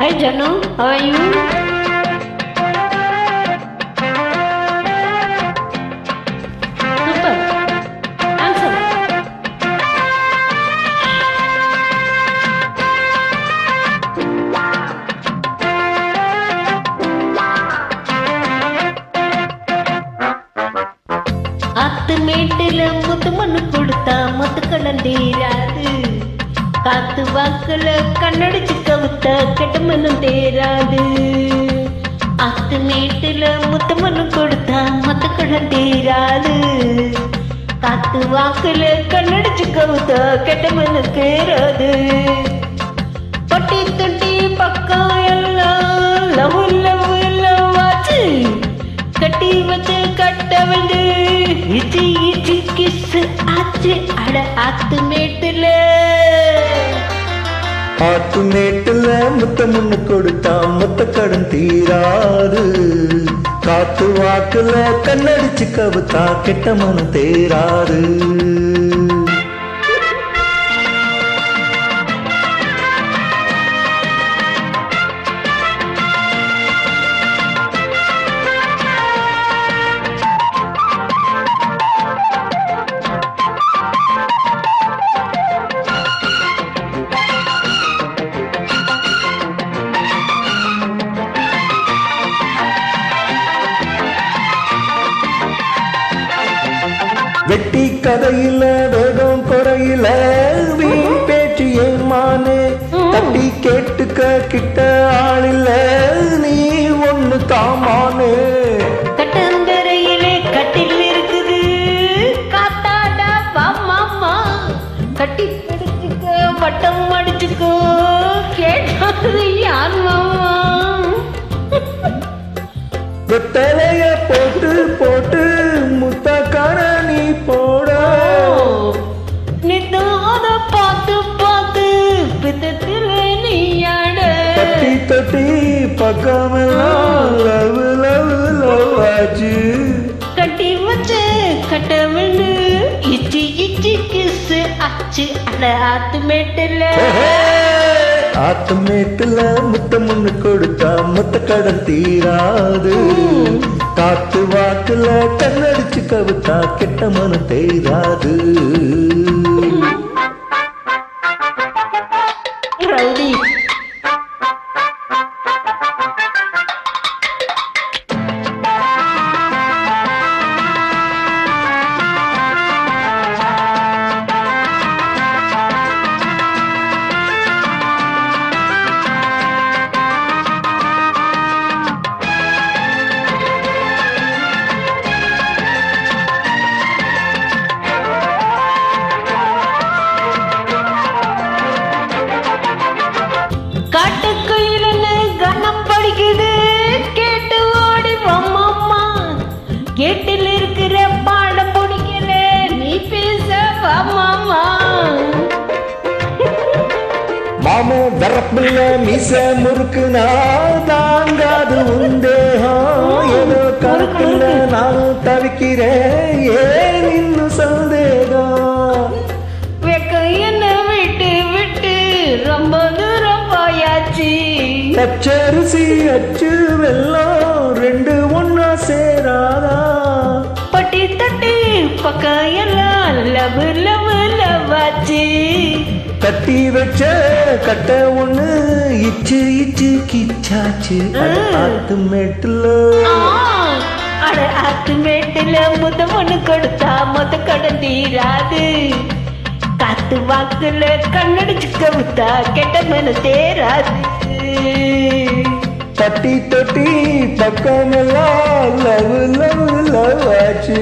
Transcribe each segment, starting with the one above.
Hi Janu, how are you? Super. Answer. ஆத்து மேட்டுல முத்து மண்ணு கொடுத்தா முத்து கலந்தீராது காத்து வாக்குல கண்ணடிச்சு கவுத்த கெட்டமனும் தேராது. ஆத்து மேட்டுல முத்தமனும் கொடுத்தா மத்த கடன் தேராது. காத்து வாக்குல கண்ணடிச்சு கவுத்த கெட்டமனும் தேராது. பட்டி தொட்டி பக்கம் எல்லாம் லவ் லவ் லவ் ஆச்சு. கட்டி வச்சு கட்ட வந்து இச்சி இச்சி கிஸ் ஆச்சு. அட ஆத்து மேட்டுல ஆட்டு மேட்டுல முத்த முன்னு கொடுத்தா முத்த கடன் தீராது. காத்து வாக்குல கண்ணடிச்சு கவுத்தா கெட்ட மனம் தேராது. வெட்டி கதையில வேகம் குறையில வீண் பேச்சு ஏமானே. தட்டி கேட்டுக்க கிட்ட ஆளில்ல நீ அட ஆத்து மேட்டுல ஆத்து மேட்டுல முத்த முன்னு கொடுத்தா முத்த கடன் தீராது. காத்து வாக்குல கண்ணடிச்சு கவுத்தா கெட்ட மனம் தேராது வரப்புல மீச முறுக்குனா தாங்காது உந்தேகம் ஏதோ கருத்துல நான் தவிக்கிறேன் ஏன் இன்னும் சந்தேகம்? என்ன விட்டு விட்டு ரொம்ப தூரம் போயாச்சு பச்சரிசி அச்சு வெல்லம் ரெண்டு ஒன்னா சேராதா? பட்டி தட்டி பக்கம் எல்லாம் லவ் லவ் லவாச்சு கட்டி வச்ச கட்ட ஒண்ணு இச்சு இச்சு கிச்சாச்சு. ஆத்து மேட்டுல. அட ஆத்து மேட்டுல முத ஒண்ணு கொடுத்தா முத கடன் தீராது. காத்து வாக்குல கண்ணடிச்சு கவுத்தா கெட்ட மன தேராது. தட்டி தட்டி பக்கமெல்லாம் லவ் லவ் லவ் ஆச்சு.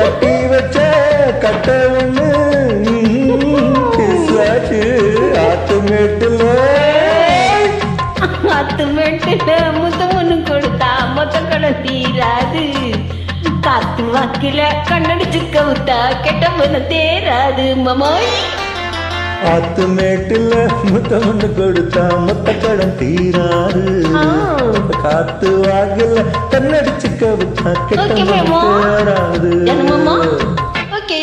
கட்டி வச்ச கட்ட ஒண்ணு ஆத்து மேட்டுல ஆத்து மேட்டுல முத ஒண்ணு கொடுத்தா மொத்த கடன் தீராது. காத்து வாக்குல கண்ணடிச்சு கவுத்தா கெட்ட மன தேராது மமாய் ஆத்து மேட்டுல முத்தமண்ணு கொடுத்தா மொத்த கடன் தீராது. காத்து வாகல கண்ணடிச்சு கவுத்தா கெட்ட மாமா தேராது. ஓகே.